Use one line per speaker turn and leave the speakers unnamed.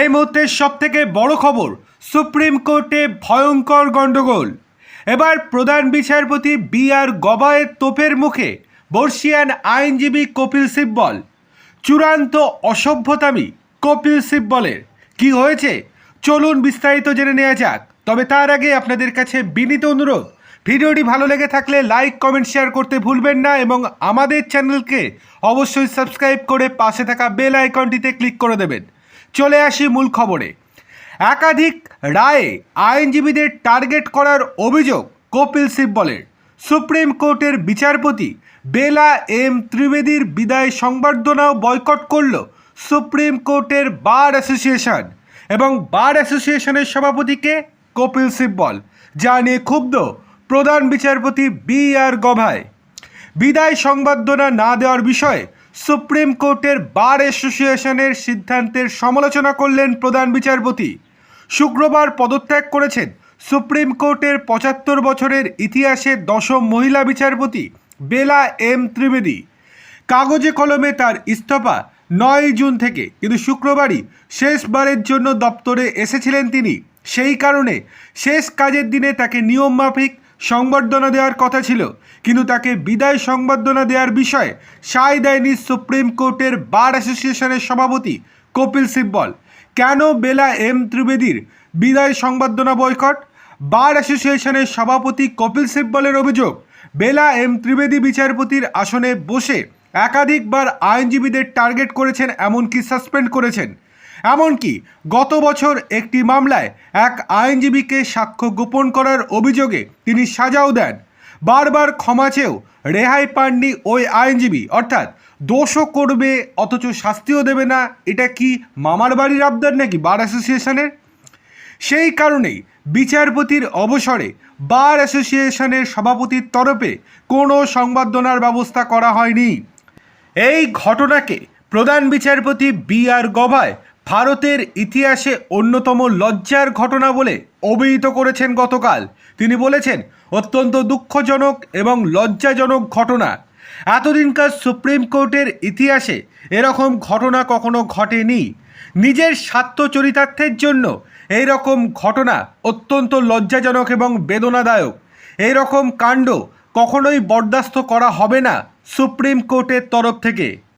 এই মুহূর্তের সব থেকে বড় খবর, সুপ্রিম কোর্টে ভয়ঙ্কর গণ্ডগোল। এবার প্রধান বিচারপতি বি আর গবায়ের তোপের মুখে বর্ষিয়ান আইনজীবী কপিল সিব্বল। চূড়ান্ত অসভ্যতামি কপিল সিব্বলের। কি হয়েছে? চলুন বিস্তারিত জেনে নেওয়া যাক। তবে তার আগে আপনাদের কাছে বিনীত অনুরোধ, ভিডিওটি ভালো লেগে থাকলে লাইক, কমেন্ট, শেয়ার করতে ভুলবেন না এবং আমাদের চ্যানেলকে অবশ্যই সাবস্ক্রাইব করে পাশে থাকা বেল আইকনটিতে ক্লিক করে দেবেন। চলে আসি মূল খবরে। একাধিক রায়ে আইনজীবীদের টার্গেট করার অভিযোগ কপিল সিব্বলের সুপ্রিম কোর্টের বিচারপতি বেলা এম ত্রিবেদীর বিদায় সংবর্ধনাও বয়কট করল সুপ্রিম কোর্টের বার অ্যাসোসিয়েশন এবং বার অ্যাসোসিয়েশনের সভাপতিকে কপিল সিব্বল যা নিয়ে ক্ষুব্ধ প্রধান বিচারপতি বি আর গভায় বিদায় সংবর্ধনা না দেওয়ার বিষয়ে সুপ্রিম কোর্টের বার অ্যাসোসিয়েশনের সিদ্ধান্তের সমালোচনা করলেন প্রধান বিচারপতি। শুক্রবার পদত্যাগ করেছেন সুপ্রিম কোর্টের পঁচাত্তর বছরের ইতিহাসের দশম মহিলা বিচারপতি বেলা এম ত্রিবেদী। কাগজে কলমে তার ইস্তফা নয় জুন থেকে, কিন্তু শুক্রবারই শেষবারের জন্য দপ্তরে এসেছিলেন তিনি। সেই কারণে শেষ কাজের দিনে তাকে নিয়ম মাফিক সংবর্ধনা দেওয়ার কথা ছিল, কিন্তু তাকে বিদায় সংবর্ধনা দেওয়ার বিষয়ে সায় দেয়নি সুপ্রিম কোর্টের বার অ্যাসোসিয়েশনের সভাপতি কপিল সিব্বল। কেন বেলা এম ত্রিবেদীর বিদায় সংবর্ধনা বয়কট? বার অ্যাসোসিয়েশনের সভাপতি কপিল সিব্বলের অভিযোগ, বেলা এম ত্রিবেদী বিচারপতির আসনে বসে একাধিকবার আইনজীবীদের টার্গেট করেছেন, এমনকি সাসপেন্ড করেছেন। এমনকি গত বছর একটি মামলায় এক আইনজীবীকে সাক্ষ্য গোপন করার অভিযোগে তিনি সাজাও দেন। বারবার ক্ষমা চেয়েও রেহাই পাননি ওই আইনজীবী, অর্থাৎ দোষও করবে, অথচ শাস্তিও দেবে না। এটা কি মামার বাড়ির আবদার নাকি বার অ্যাসোসিয়েশনের? সেই কারণেই বিচারপতির অবসরে বার অ্যাসোসিয়েশনের সভাপতির তরফে কোনো সংবর্ধনার ব্যবস্থা করা হয়নি। এই ঘটনাকে প্রধান বিচারপতি বি আর গভায় ভারতের ইতিহাসে অন্যতম লজ্জার ঘটনা বলে অভিহিত করেছেন গতকাল। তিনি বলেছেন, অত্যন্ত দুঃখজনক এবং লজ্জাজনক ঘটনা। এতদিনকার সুপ্রিম কোর্টের ইতিহাসে এরকম ঘটনা কখনো ঘটেনি। নিজের স্বার্থ চরিতার্থের জন্য এই রকম ঘটনা অত্যন্ত লজ্জাজনক এবং বেদনাদায়ক। এই রকম কাণ্ড কখনোই বরদাস্ত করা হবে না সুপ্রিম কোর্টের তরফ থেকে।